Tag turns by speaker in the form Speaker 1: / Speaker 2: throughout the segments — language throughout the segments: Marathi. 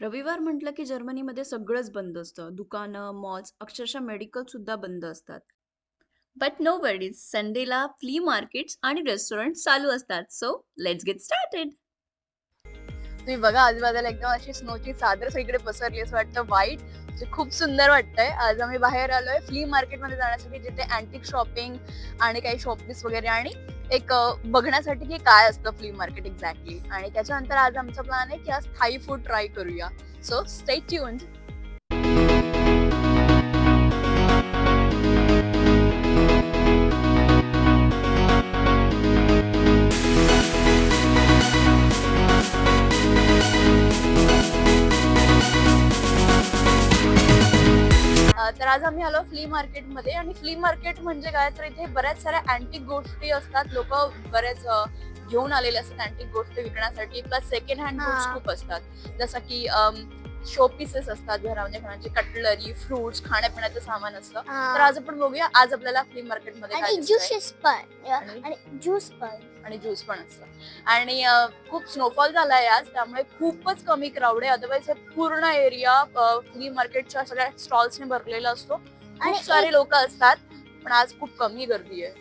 Speaker 1: रविवार म्हटलं की जर्मनीमध्ये सगळंच बंद असतं. दुकानं मॉल्स अक्षरशः मेडिकल सुद्धा बंद असतात. बट नो वरीज संडेला फ्ली मार्केट्स आणि रेस्टॉरंट चालू असतात. सो लेट्स गेट स्टार्टेड
Speaker 2: तुम्ही बघा आजूबाजूला एकदम अशी स्नोची चादर सगळीकडे पसरली असं वाटतं. व्हाईट जे खूप सुंदर वाटतंय. आज आम्ही बाहेर आलोय फ्ली मार्केटमध्ये जाण्यासाठी जिथे अँटिक शॉपिंग आणि काही शॉपीस वगैरे आणि एक बघण्यासाठी की काय असतं फ्ली मार्केट एक्झॅक्टली आणि त्याच्यानंतर आज आमचा प्लॅन आहे की आज थाई फूड ट्राय करूया. सो स्टे ट्यून्ड आज आम्ही आलो फ्ली मार्केटमध्ये आणि फ्ली मार्केट म्हणजे काय? तर इथे बऱ्याच साऱ्या अँटिक गोष्टी असतात. लोक बरेच अ, घेऊन आलेले असतात अँटिक गोष्टी विकण्यासाठी. Plus second hand goods. खूप असतात. जसं की शो पीसेस असतात घरामध्ये खाण्याची कटलरी फ्रुट्स खाण्यापिण्याचं सामान असतं. तर आज आपण बघूया आज आपल्याला फ्ली मार्केटमध्ये काय
Speaker 3: आणि
Speaker 2: दिसतंय.
Speaker 3: ज्यूसेस पण
Speaker 2: आणि-
Speaker 3: आणि ज्यूस पण.
Speaker 2: आणि ज्यूस पण असतं. आणि अ, खूप स्नोफॉल झालाय आज त्यामुळे खूपच कमी क्राऊड आहे. अदरवाईज हे पूर्ण एरिया फ्ली मार्केटच्या सगळ्या स्टॉल्सने भरलेला असतो.
Speaker 3: आणि
Speaker 2: खूप सारे लोक असतात पण आज खूप कमी गर्दी आहे.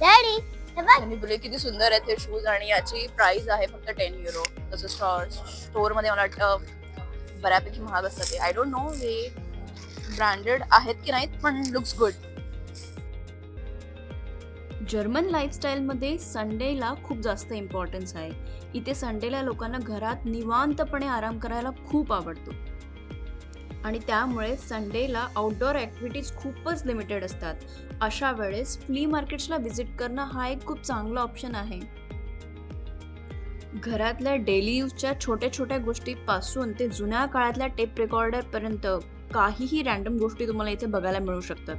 Speaker 3: डॅडी हे बघ.
Speaker 2: त्यांनी बोलले किती सुंदर आहेत हे शूज आणि याची प्राइस आहे फक्त टेन युरो तसं स्टोरमध्ये मला वाटतं बऱ्यापैकी महाग असतात ते. आय डोंट नो हे ब्रँडेड आहेत की नाहीत पण लुक्स गुड
Speaker 1: जर्मन लाईफस्टाईलमध्ये संडेला खूप जास्त इम्पॉर्टन्स आहे. इथे संडेला लोकांना घरात निवांतपणे आराम करायला खूप आवडतो. आणि त्यामुळे संडेला आउटडोअर ॲक्टिव्हिटीज खूपच लिमिटेड असतात. अशा वेळेस फ्ली मार्केट्सला व्हिजिट करणं हा एक खूप चांगला ऑप्शन आहे. घरातल्या डेली यूजच्या छोट्या छोट्या गोष्टीपासून ते जुन्या काळातल्या टेप रेकॉर्डरपर्यंत काहीही रॅन्डम गोष्टी तुम्हाला इथे बघायला मिळू शकतात.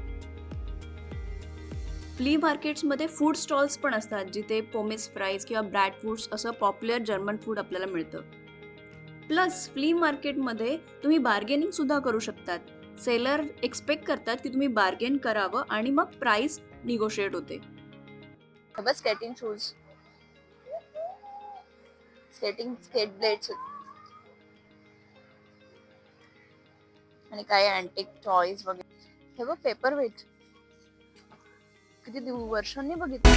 Speaker 1: फ्ली मार्केट्समध्ये फूड स्टॉल्स पण असतात जिथे पोमेस फ्राईज किंवा ब्रॅड फूड्स असं पॉप्युलर जर्मन फूड आपल्याला मिळतं. प्लस फ्ली मार्केटमध्ये तुम्ही बार्गेनिंग सुद्धा करू शकतात. सेलर एक्सपेक्ट करतात की तुम्ही बार्गेन करावं आणि मग प्राइस निगोशिएट होते.
Speaker 2: बस शूज स्केटिंग स्केट ब्लेड्स आणि काही अँटिक टॉईज वगैरे. हे बघ पेपर वेट किती दिव वर्षांनी बघितलं.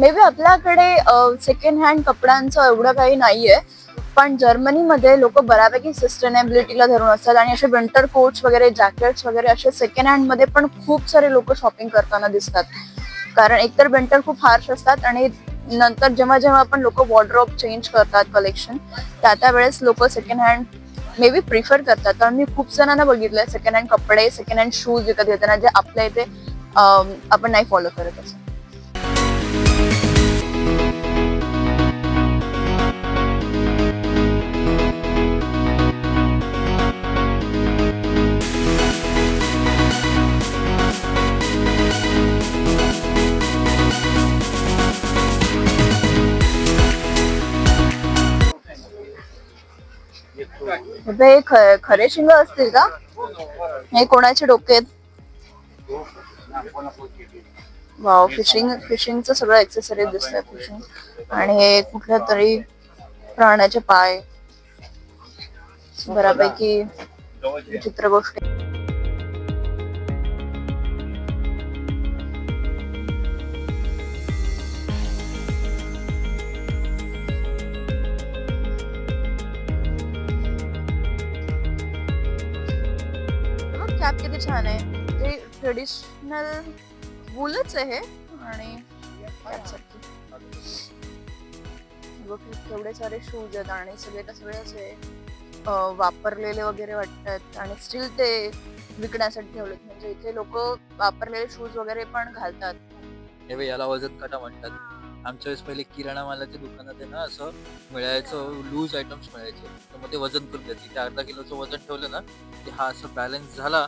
Speaker 2: मे बी आपल्याकडे सेकंड हँड कपड्यांचं एवढं काही नाहीये. पण जर्मनीमध्ये लोक बऱ्यापैकी सस्टेनेबिलिटीला धरून असतात आणि असे विंटर कोट्स वगैरे जॅकेट्स वगैरे असे सेकंड हँडमध्ये पण खूप सारे लोक शॉपिंग करताना दिसतात. कारण एकतर विंटर खूप हार्श असतात आणि नंतर जेव्हा जेव्हा आपण लोक वॉर्ड्रॉप चेंज करतात कलेक्शन त्या त्या वेळेस लोक second hand may be prefer करतात. कारण मी खूप जणांना बघितलंय सेकंड हँड कपडे सेकंड हँड शूज विकत घेताना जे आपल्या इथे आपण नाही फॉलो करत असं. हे खरे शिंग असतील का? हे कोणाचे डोके आहेत? वाव फिशिंग फिशिंगचं सगळं एक्सेसरीज दिसतंय फिशिंग आणि हे कुठल्या तरी प्राण्याचे पाय. बऱ्यापैकी चित्र गोष्टी किती छान आहे. ते ट्रेडिशनल वूलच आहे आणि एवढे सारे शूज आहेत आणि सगळे त्या सगळे असे वापरलेले वगैरे वाटतात आणि स्टील ते विकण्यासाठी ठेवलेत. म्हणजे इथे लोक वापरलेले शूज वगैरे पण घालतात.
Speaker 4: हे याला वजन काटा म्हणतात. आमच्या वेळेस पहिले किराणा मालाच्या दुकानात आहे ना असं मिळायचं लूज आयटम्स मिळायचे. तर मग ते वजन करून द्यायचे ते अर्धा किलोचं वजन ठेवलं ना की हा असं बॅलन्स झाला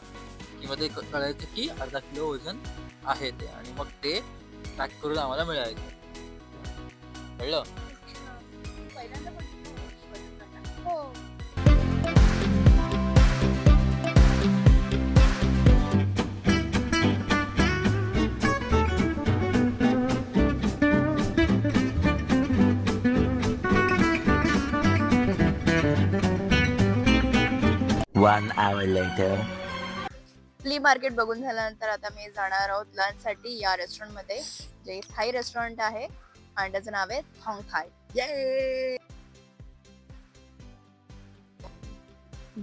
Speaker 4: की मग ते कळायचं की अर्धा किलो वजन आहे ते. आणि मग ते पॅक करून आम्हाला मिळायचं. कळलं?
Speaker 5: One hour later.
Speaker 2: Flea market बघून झाल्यानंतर आता मी जाणार आहोत लंचसाठी या रेस्टॉरंटमध्ये जे थाई रेस्टॉरंट आहे. आणि त्याचं नाव आहे थॉंग थाय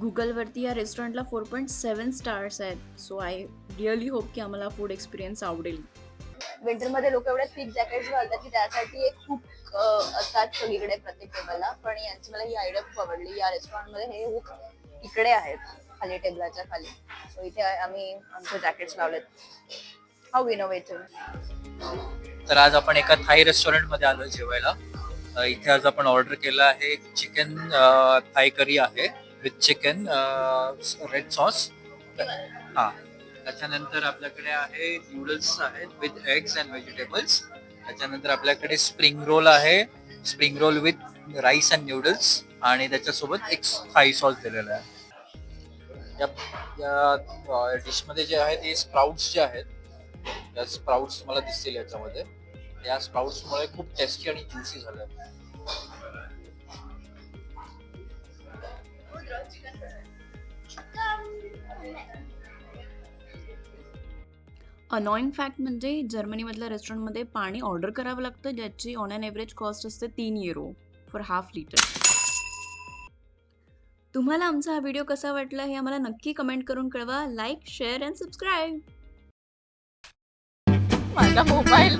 Speaker 1: गुगलवरती या रेस्टॉरंटला फोर पॉईंट सेवन स्टार्स आहेत. सो आय रिअली होप की आम्हाला फूड एक्सपिरियन्स आवडेल.
Speaker 2: विंटरमध्ये लोक एवढे थिक जॅकेट घालतात की त्यासाठी एक खूप असतात सगळीकडे प्रत्येक टेबलला पण यांची मला ही आयडिया खूप आवडली. या रेस्टॉरंटमध्ये हे हुक इकडे आहेत खाली टेबलाच्या खाली. सो इथे आम्ही आमचे जॅकेट्स लावलेत. हाऊ इनोव्हेटिव्ह
Speaker 4: तर आज आपण एका थाई रेस्टॉरंटमध्ये आलो जेवायला. अ, इथे आज आपण ऑर्डर केलं आहे चिकन थाई करी आहे विथ चिकन रेड सॉस हा. त्याच्यानंतर आपल्याकडे आहे नूडल्स आहेत विथ एग्स अँड व्हेजिटेबल्स त्याच्यानंतर आपल्याकडे स्प्रिंग रोल आहे. Spring roll with rice and noodles आणि त्याच्यासोबत एक थाई सॉस दिलेला आहे. या या डिशमध्ये जे आहे ते स्प्राउट्स जे आहेत या स्प्राउट्स मला दिसतील याच्यामध्ये. या स्प्राउट्समुळे खूप टेस्टी आणि ज्युसी झालं
Speaker 1: अनॉइंग फॅक्ट म्हणजे जर्मनीमधल्या रेस्टॉरंटमध्ये पाणी ऑर्डर करावं लागतं ज्याची ऑन अन एव्हरेज कॉस्ट असते तीन युरो फॉर हाफ लिटर तुम्हाला आमचा हा व्हिडिओ कसा वाटला हे आम्हाला नक्की कमेंट करून कळवा. लाईक शेअर अँड सबस्क्राईब
Speaker 2: माझा मोबाईल.